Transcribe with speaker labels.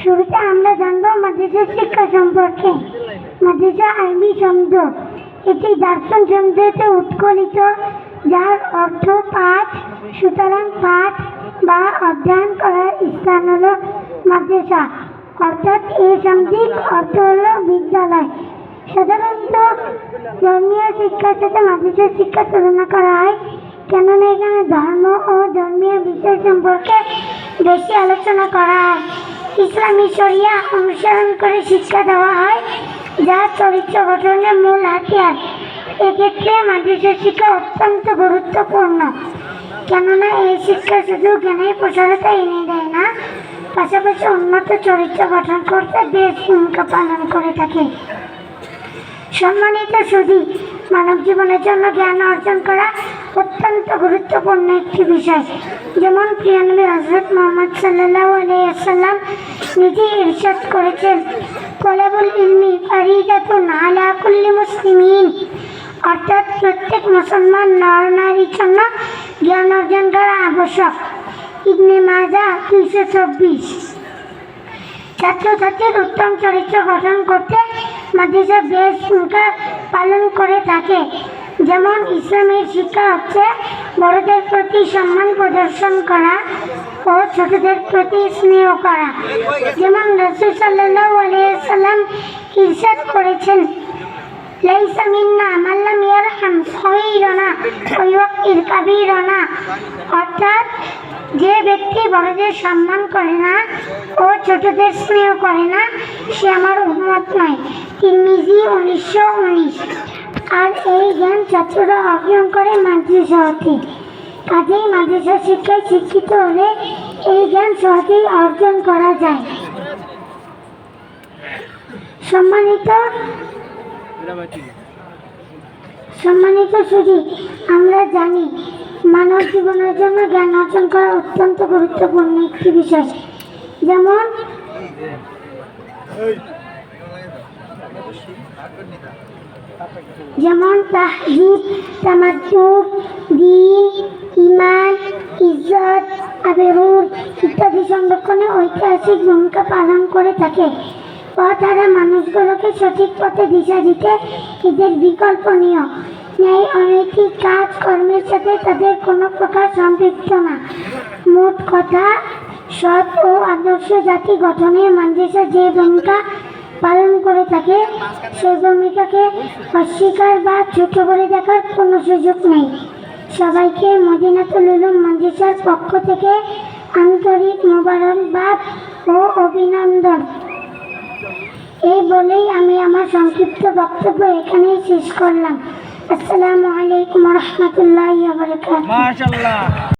Speaker 1: শুরুতে আমরা জানব মাদ্রাসার শিক্ষা সম্পর্কে। মাদ্রাসা আরবি শব্দ। এটি দার্শন শব্দতে উৎকলিত, যার অর্থ পাঠ। সুতরাং পাঠ বা অধ্যয়ন করার স্থান হলো মাদ্রাসা। অর্থাৎ এই শব্দিক অর্থ হলো বিদ্যালয়। সাধারণত ধর্মীয় শিক্ষার সাথে মাদ্রাসার শিক্ষা তুলনা করা হয়। কেননা এখানে ধর্ম ও ধর্মীয় বিষয় সম্পর্কে বেশি আলোচনা করা হয়। ইসলামী শরিয়া অনুসরণ করে শিক্ষা দেওয়া হয়, যা চরিত্র গঠনের মূল হাতিয়ার। এক্ষেত্রে মাদ্রাসার শিক্ষা অত্যন্ত গুরুত্বপূর্ণ। কেননা, এই শিক্ষা শুধু জ্ঞানের প্রসারতা এনে দেয় না, পাশাপাশি উন্নত চরিত্র গঠন করতে বেশ ভূমিকা পালন করে থাকে। সম্মানিত সুধী মানব জীবনের জন্য জ্ঞান অর্জন করা অত্যন্ত গুরুত্বপূর্ণ একটি বিষয়। যেমন প্রিয়ানবী হজরত মোহাম্মদ সাল্লাহ আলাইসাল্লাম নিজে ইরশাদ করেছেন, কলাবুল ইলমি ফারিদাতুন আলা কুল্লি মুসলিমিন। অর্থাৎ প্রত্যেক মুসলমান নর নারীর জন্য জ্ঞান অর্জন করা আবশ্যক। ইবনে মাজা দুইশো চব্বিশ। ছাত্রছাত্রীর উত্তম চরিত্র গঠন করতে মাদ্রাসা বেশ ভূমিকা পালন করে থাকে। যেমন ইসলামের শিক্ষা হচ্ছে বড়দের প্রতি সম্মান প্রদর্শন করা ও ছোটদের প্রতি স্নেহ করা। যেমন রসুল সাল্লাহ আলিয়াল্লাম ইরশাদ করেছেন অর্থাৎ যে ব্যক্তি বড়দের সম্মান করে না ও ছোটদের স্নেহ করে না, সে আমার উন্মত নয়। তিরমিজি উনিশশো উনিশ। আর এই জ্ঞান ছাত্ররা অর্জন করে মাদ্রাসা কাজেই মাদ্রাসা শিক্ষায় শিক্ষিত হলে এই জ্ঞান সহজেই অর্জন করা যায়। সম্মানিত সম্মানিত সুধী, আমরা জানি মানব জীবনের জন্য জ্ঞান অর্জন করা অত্যন্ত গুরুত্বপূর্ণ একটি বিষয়। যেমন যেমন তাহজিব তামাদ্দুর দিন ইমান ইজ্জত আবেরুর ইত্যাদি সংরক্ষণে ঐতিহাসিক ভূমিকা পালন করে থাকে। তারা মানুষগুলোকে সঠিক পথে দিশা দিতে এদের বিকল্প বিকল্পনীয় ন্যায়, অনৈতিক কাজ, কর্মের সাথে তাদের কোনো প্রকার সম্পৃক্ত না। মোট কথা, সৎ ও আদর্শ জাতি গঠনে মাদ্রাসা যে ভূমিকা পালন করে থাকে। সে ভূমিকাকে অস্বীকার বা ছোট করে দেখার কোনো সুযোগ নেই। সবাইকে মদিনাতুল উলুম পক্ষ থেকে আন্তরিক মোবারকবাদ ও অভিনন্দন। এই বলেই আমি আমার সংক্ষিপ্ত বক্তব্য এখানেই শেষ করলাম। আসসালামু আলাইকুম রহমতুল্লাহ